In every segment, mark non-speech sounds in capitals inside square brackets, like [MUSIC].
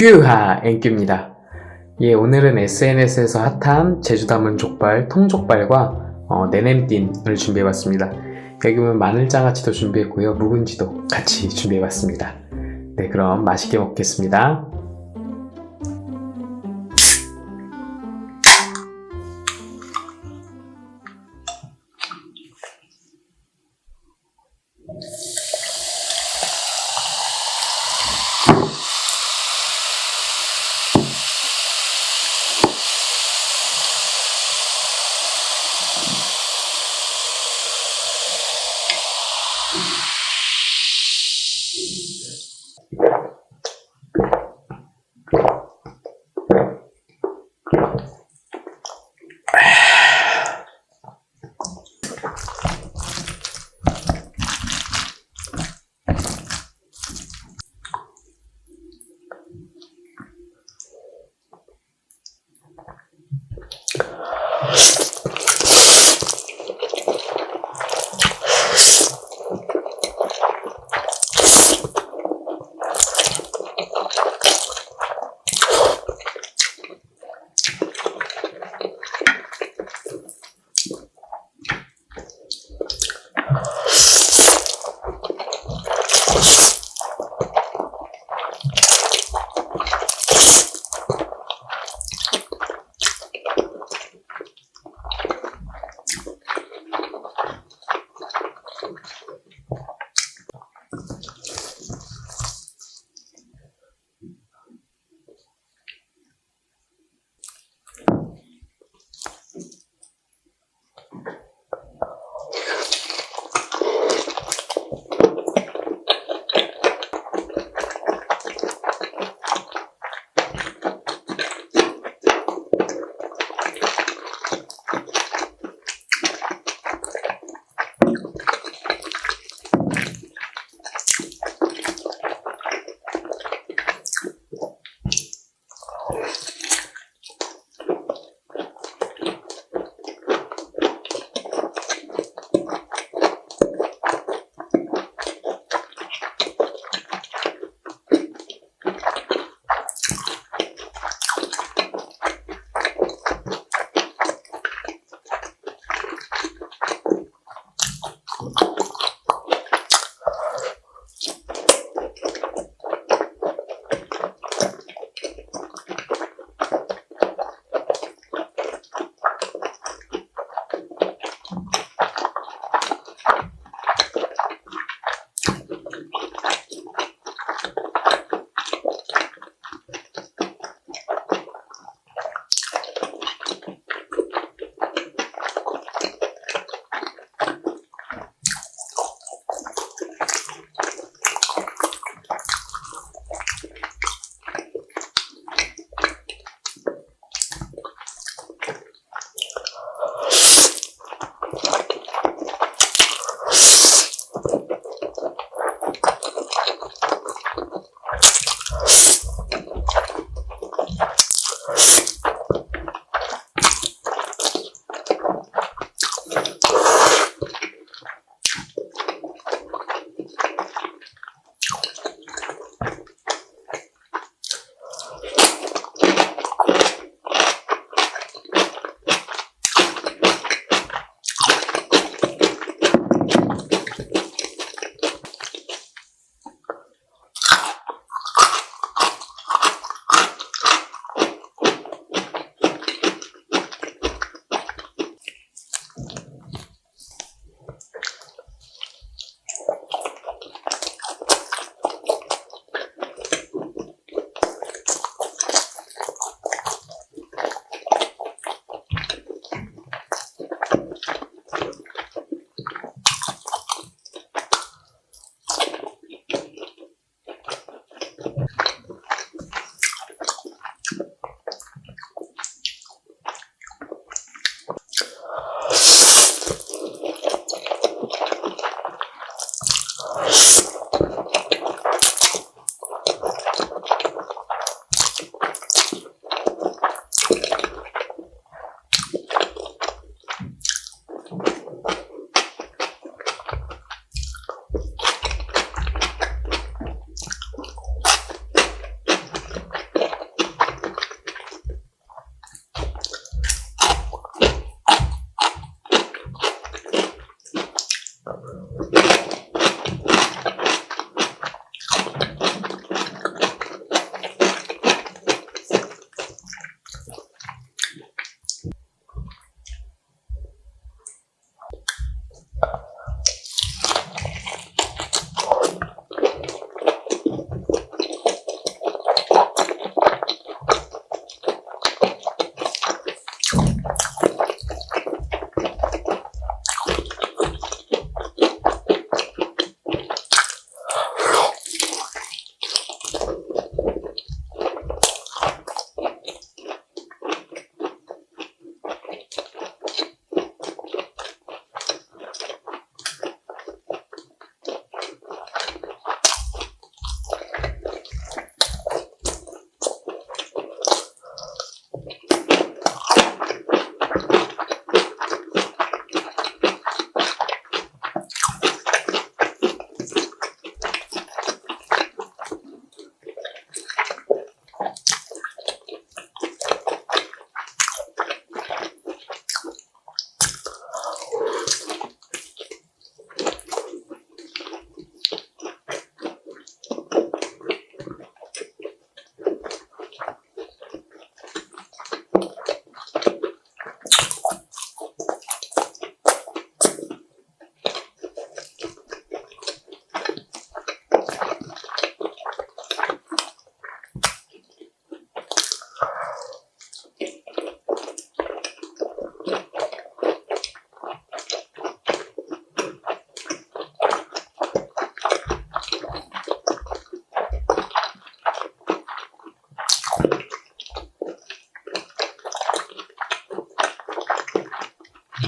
규하 앵규입니다. 예, 오늘은 SNS에서 핫한 제주 담은 족발, 통족발과 어, 네냄띵을 준비해봤습니다. 여기 보면 마늘장아찌도 준비했고요. 묵은지도 같이 준비해봤습니다. 네, 그럼 맛있게 먹겠습니다. Yeah.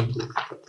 Thank you.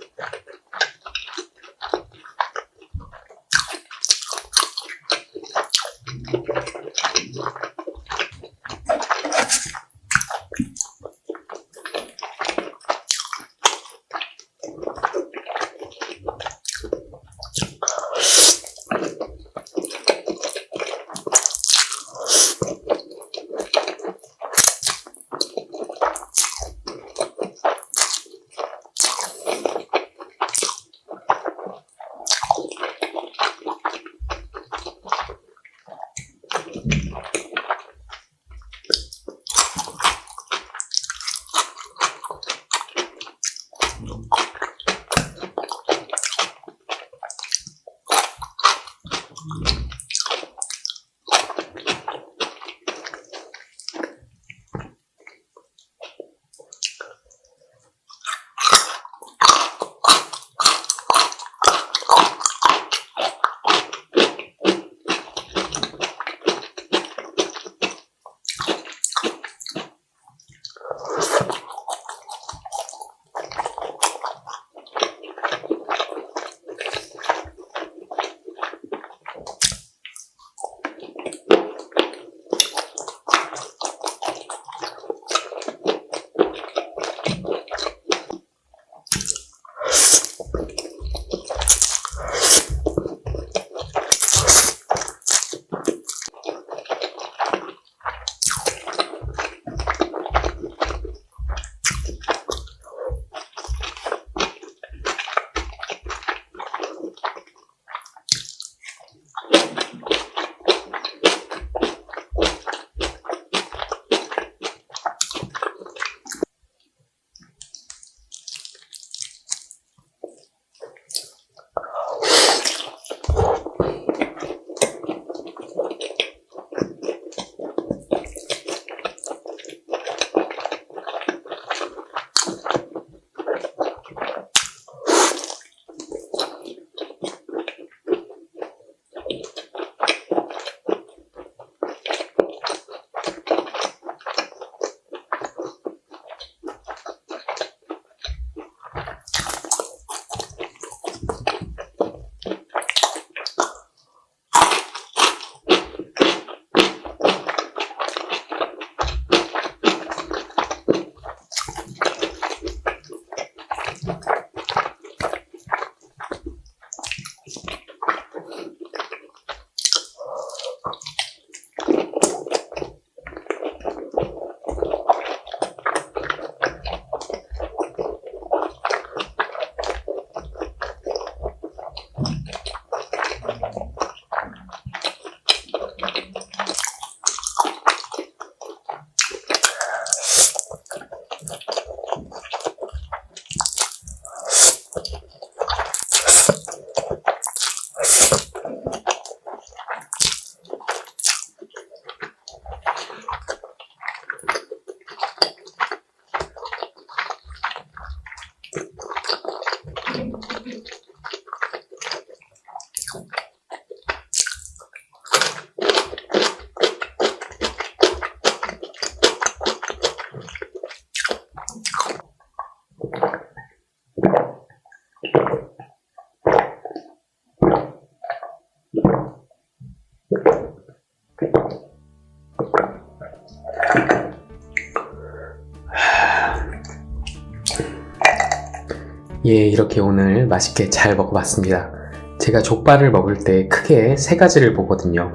[SIGHS] 예, 이렇게 오늘 맛있게 잘 먹어봤습니다. 제가 족발을 먹을 때 크게 세 가지를 보거든요.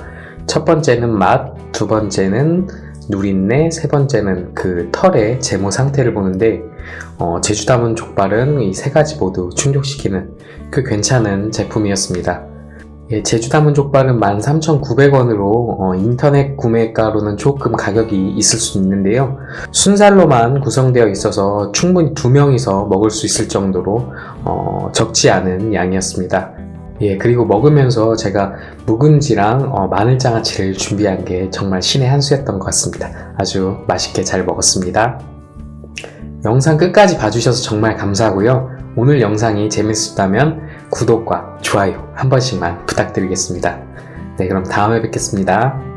첫 번째는 맛, 두 번째는 누린내, 세 번째는 그 털의 제모 상태를 보는데, 어, 제주담은 족발은 이 세 가지 모두 충족시키는 그 괜찮은 제품이었습니다. 예, 제주담은 족발은 13,900원으로 어, 인터넷 구매가로는 조금 가격이 있을 수 있는데요. 순살로만 구성되어 있어서 충분히 두 명이서 먹을 수 있을 정도로 어, 적지 않은 양이었습니다. 예, 그리고 먹으면서 제가 묵은지랑 어, 마늘장아찌를 준비한 게 정말 신의 한 수였던 것 같습니다. 아주 맛있게 잘 먹었습니다. 영상 끝까지 봐주셔서 정말 감사하고요. 오늘 영상이 재밌었다면 구독과 좋아요 한 번씩만 부탁드리겠습니다. 네, 그럼 다음에 뵙겠습니다.